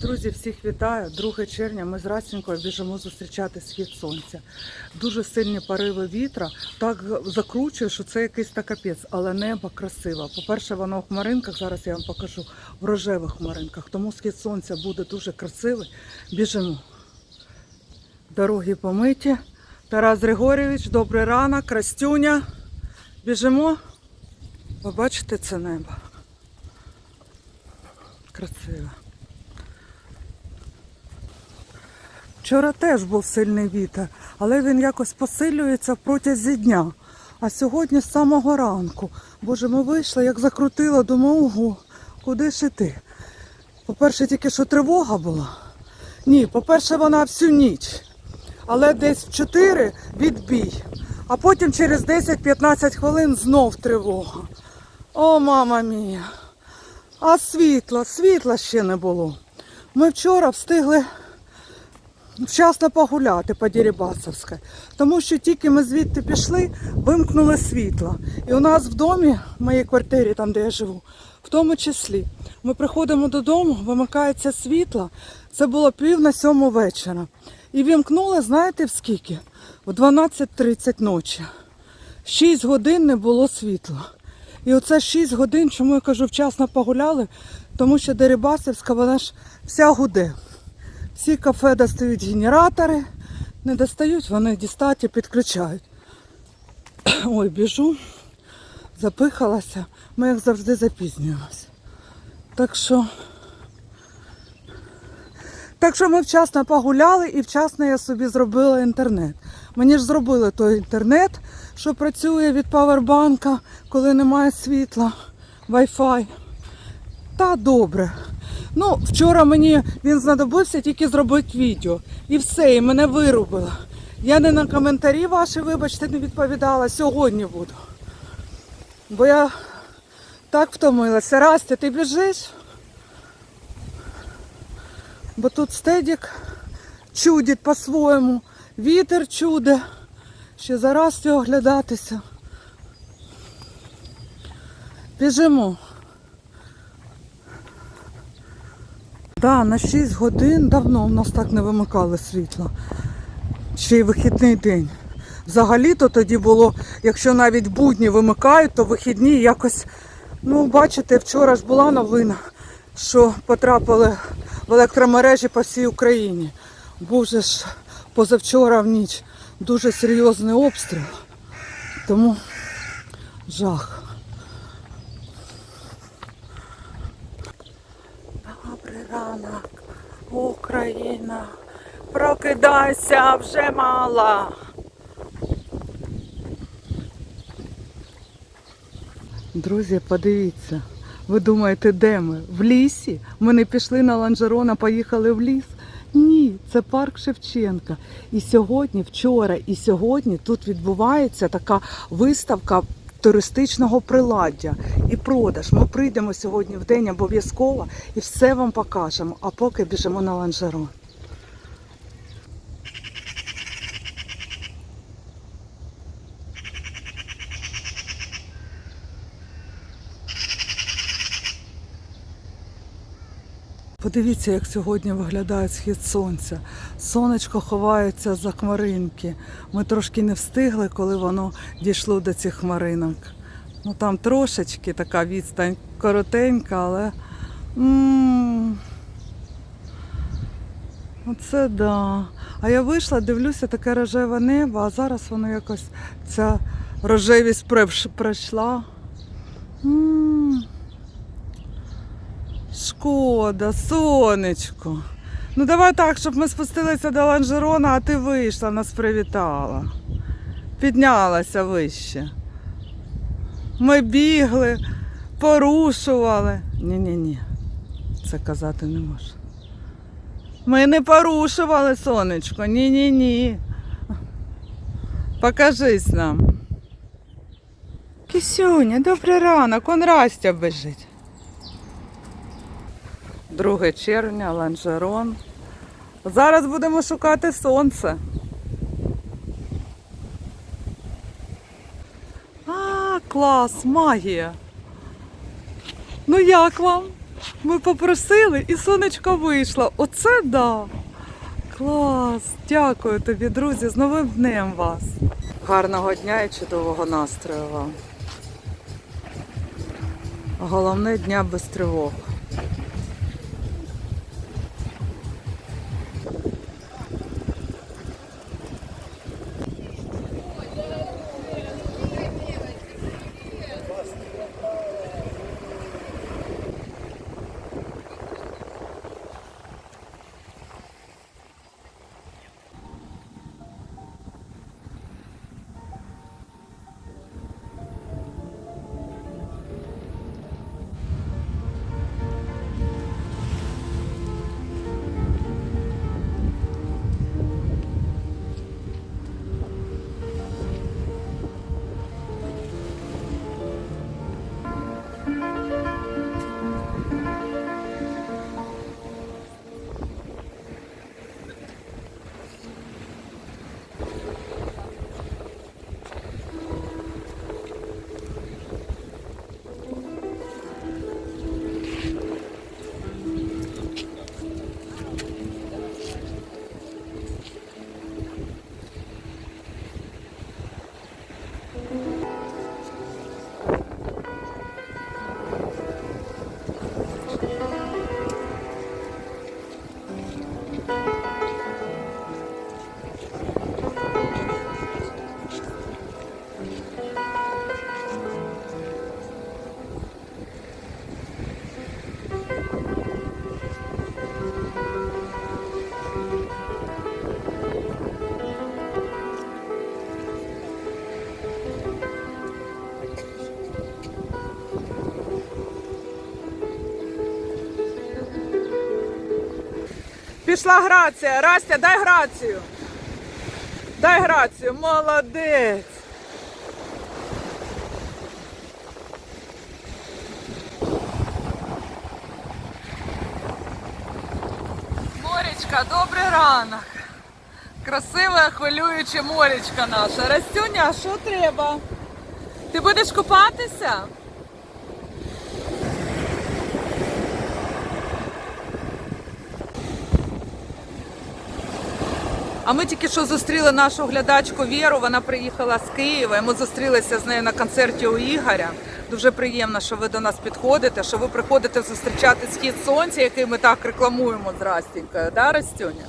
Друзі, всіх вітаю. 2 червня ми з Расінькою біжимо зустрічати схід сонця. Дуже сильні пориви вітра, так закручує, що це якийсь та капець, але небо красиве. По-перше, воно в хмаринках, зараз я вам покажу, в рожевих хмаринках. Тому схід сонця буде дуже красивий. Біжимо. Дороги помиті. Тарас Григорійович, добрий ранок, Крастюня. Біжимо. Ви бачите це небо? Красиве. Вчора теж був сильний вітер, але він якось посилюється протязі дня. А сьогодні з самого ранку. Боже, ми вийшли, як закрутило, думаю, куди ж іти? По-перше, тільки що тривога була. Ні, по-перше, вона всю ніч. Але десь в 4 відбій. А потім через 10-15 хвилин знов тривога. О, мама мія. А світла, світла ще не було. Ми вчора встигли вчасно погуляти по Дірібасовській, тому що тільки ми звідти пішли, вимкнули світло. І у нас в домі, в моїй квартирі, там де я живу, в тому числі, ми приходимо додому, вимикається світло. Це було пів на сьому вечора. І вімкнули, знаєте в скільки? В 12.30 ночі. 6 годин не було світла. І оце 6 годин, чому я кажу, вчасно погуляли, тому що Дерибасівська, вона ж вся гуде. Всі кафе достають генератори, не достають, вони дістаті, підключають. Ой, біжу, запихалася, ми як завжди запізнюємося. Так що, так що ми вчасно погуляли і вчасно я собі зробила інтернет. Мені ж зробили той інтернет, що працює від павербанка, коли немає світла, Wi-Fi. Та добре. Ну, вчора мені він знадобився тільки зробити відео. І все, і мене вирубило. Я не на коментарі ваші, вибачте, не відповідала. Сьогодні буду. Бо я так втомилася. Растя, ти біжиш? Бо тут стедік чудить по-своєму. Вітер чуде. Ще зараз оглядатися. Біжимо. Да, на 6 годин давно у нас так не вимикали світло. Ще й вихідний день. Взагалі-то тоді було, якщо навіть будні вимикають, то вихідні якось, ну, бачите, вчора ж була новина, що потрапили в електромережі по всій Україні. Був же ж позавчора в ніч дуже серйозний обстріл. Тому жах. Добрий ранок, Україна, прокидайся вже мала. Друзі, подивіться, ви думаєте, де ми? В лісі? Ми не пішли на ланжерон, а поїхали в ліс? Ні, це парк Шевченка. І сьогодні, вчора і сьогодні тут відбувається така виставка туристичного приладдя і продаж. Ми прийдемо сьогодні в день обов'язково і все вам покажемо. А поки біжимо на ланжерон. Подивіться, як сьогодні виглядає схід сонця. Сонечко ховається за хмаринки. Ми трошки не встигли, коли воно дійшло до цих хмаринок. Ну там трошечки така відстань коротенька, але. м Оце да. А я вийшла, дивлюся, таке рожеве небо, а зараз воно якось ця рожевість пройшла. М. Шкода, сонечко. Ну давай так, щоб ми спустилися до ланжерона, а ти вийшла, нас привітала. Піднялася вище. Ми бігли, порушували. Ні-ні-ні, це казати не можна. Ми не порушували, сонечко. Ні-ні-ні. Покажись нам. Кисюня, добрий ранок, он Растя бежить. 2 червня, ланжерон. Зараз будемо шукати сонце. А, клас, магія. Ну як вам? Ми попросили і сонечко вийшло. Оце да. Клас! Дякую тобі, друзі, з новим днем вас. Гарного дня і чудового настрою вам. Головне дня без тривог. Пішла грація. Растя, дай грацію. Дай грацію. Молодець. Моречка, добрий ранок. Красиве хвилююче моречка наша. Растюня, що треба? Ти будеш купатися? А ми тільки що зустріли нашу глядачку Віру. Вона приїхала з Києва. і Ми зустрілися з нею на концерті у Ігоря. Дуже приємно, що ви до нас підходите, що ви приходите зустрічати схід сонця, який ми так рекламуємо з Растінькою. Да, Растюня?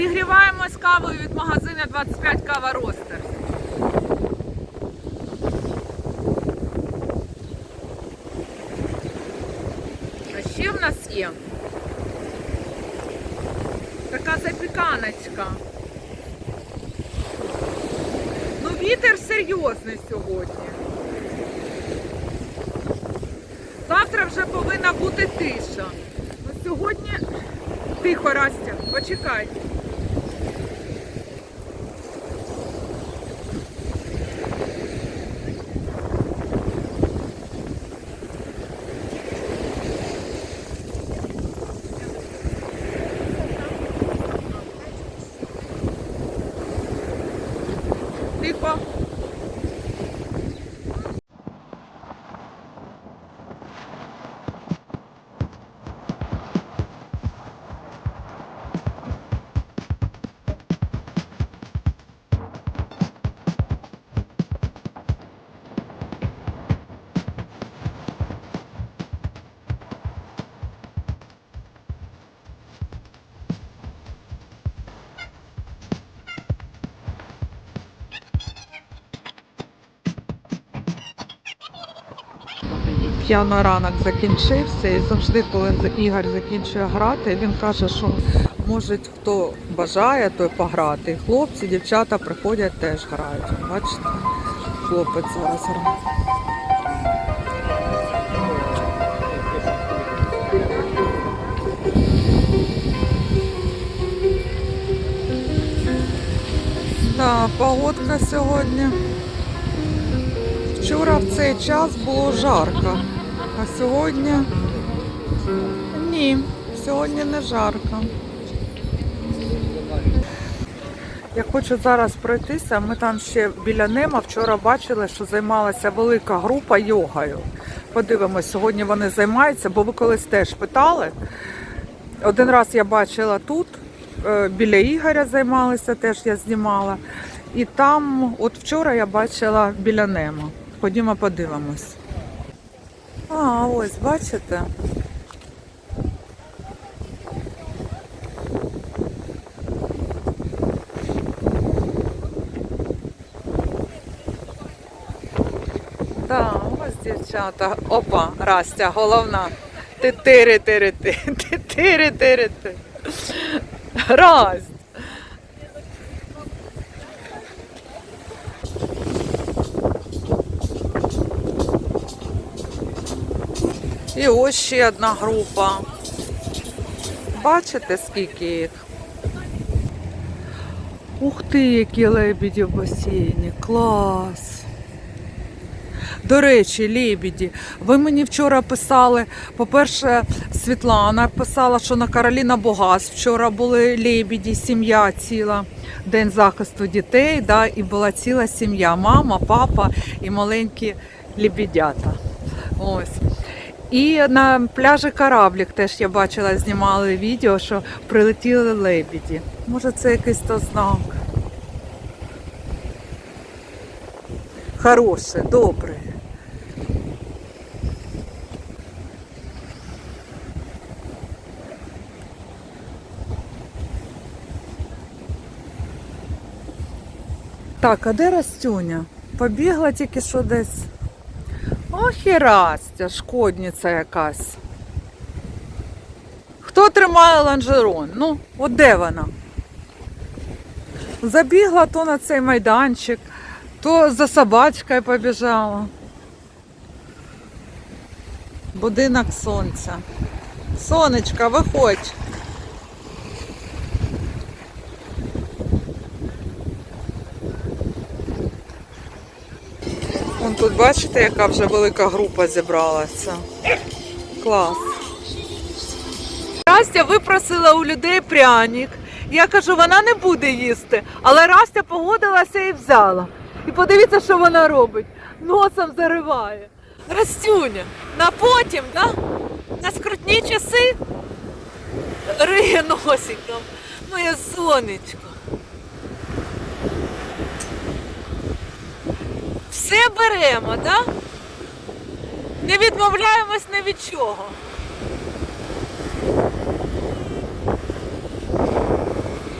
Зігріваємось кавою від магазину 25 кава Ростер. А ще в нас є така запіканочка. Ну, вітер серйозний сьогодні. Завтра вже повинна бути тиша. Ну, сьогодні тихо, Растя, почекай. Тетяна ранок закінчився, і завжди, коли Ігор закінчує грати, він каже, що може хто бажає, той пограти. Хлопці, дівчата приходять, теж грають. Бачите, хлопець зараз. Да, погодка сьогодні. Вчора в цей час було жарко а сьогодні ні, сьогодні не жарко. Я хочу зараз пройтися. Ми там ще біля Нема вчора бачили, що займалася велика група йогою. Подивимось, сьогодні вони займаються, бо ви колись теж питали. Один раз я бачила тут, е, біля Ігоря займалися, теж я знімала. І там, от вчора я бачила біля Нема. Ходімо подивимось. А, ось, бачите? Так, ось дівчата. Опа, Растя, головна. Ти тири тири ти ти тири тири ти Расть. І ось ще одна група. Бачите, скільки їх? Ух ти, які лебеді в басейні. Клас! До речі, лебеді, ви мені вчора писали, по-перше, Світлана писала, що на Кароліна Богас вчора були лебеді, сім'я ціла, День захисту дітей, да, і була ціла сім'я, мама, папа і маленькі лебедята. Ось. І на пляжі Кораблік теж я бачила, знімали відео, що прилетіли лебеді. Може, це якийсь то знак. Хороше, добре. Так, а де Растюня? Побігла тільки що десь. Ох і Растя, шкодниця якась. Хто тримає ланжерон? Ну, от де вона? Забігла то на цей майданчик, то за собачкою побіжала. Будинок сонця. Сонечка, виходь. Тут бачите, яка вже велика група зібралася. Клас. Растя випросила у людей пряник. Я кажу, вона не буде їсти. Але Растя погодилася і взяла. І подивіться, що вона робить. Носом зариває. Растюня, на потім, да? на скрутні часи риє носиком. Моє сонечко. Все беремо, да? Не відмовляємось ні від чого.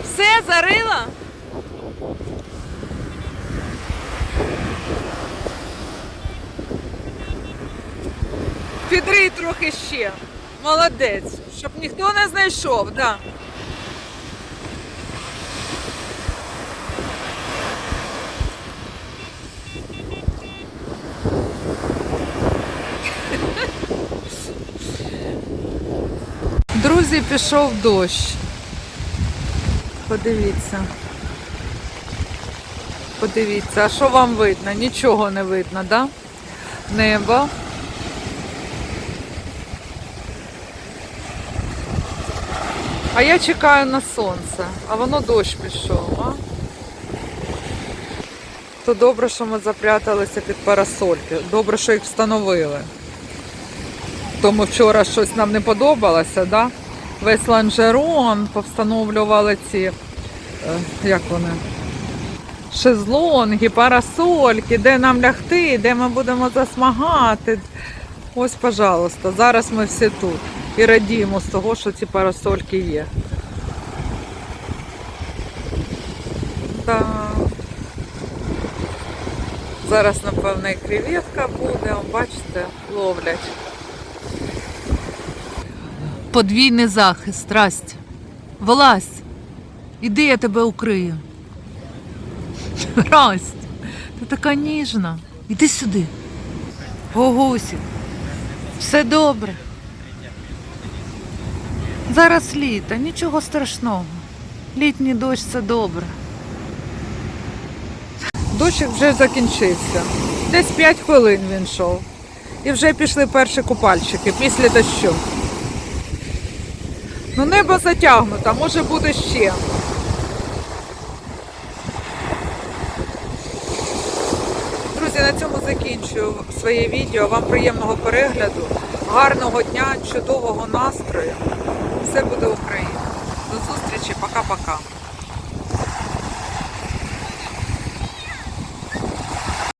Все зарила? Підрий трохи ще. Молодець. Щоб ніхто не знайшов, да. Друзі, пішов дощ. Подивіться. Подивіться, а що вам видно? Нічого не видно, да? Небо. А я чекаю на сонце, а воно дощ пішов, а? То добре, що ми запряталися під парасольки. Добре, що їх встановили. Тому вчора щось нам не подобалося, да? Весь ланжерон повстановлювали ці, е, як вони? Шезлонги, парасольки, де нам лягти, де ми будемо засмагати. Ось, пожалуйста, зараз ми всі тут. І радіємо з того, що ці парасольки є. Так. Зараз, напевно, і креветка буде, бачите, ловлять. Подвійний захист, Расть. Вилазь. Іди, я тебе укрию. Расть, ти така ніжна. Іди сюди. Гогусі. Все добре. Зараз літо, нічого страшного. Літній дощ це добре. Дощик вже закінчився. Десь 5 хвилин він йшов. І вже пішли перші купальщики після дощу. Ну, небо затягнуто, може буде ще. Друзі, на цьому закінчую своє відео. Вам приємного перегляду, гарного дня, чудового настрою. Все буде Україна. До зустрічі, пока-пока.